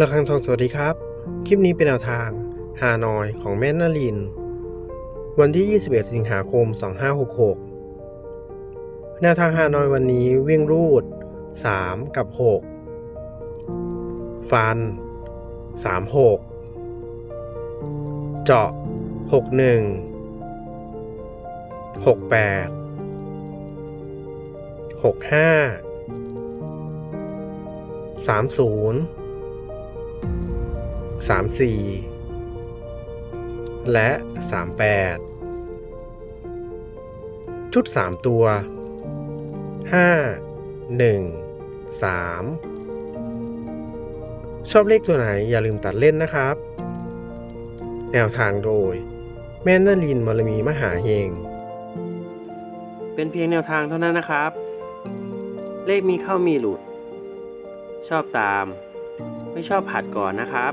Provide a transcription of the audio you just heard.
ระคังทองสวัสดีครับ คลิปนี้เป็นแนวทางฮานอยของแม่นาลิน วันที่ 21 สิงหาคม 2566 แนวทางฮานอยวันนี้วิ่งรูด 3 กับ 6 ฟัน 36 เจาะ 61 68 65 30 สามสี่และสามแปดชุดสามตัวห้าหนึ่งสามชอบเลขตัวไหนอย่าลืมตัดเล่นนะครับ แนวทางโดย แม่นาลินมรมีมหาเฮง เป็นเพียงแนวทางเท่านั้นนะครับ เลขมีเข้ามีหลุด ชอบตาม ไม่ชอบผัดก่อนนะครับ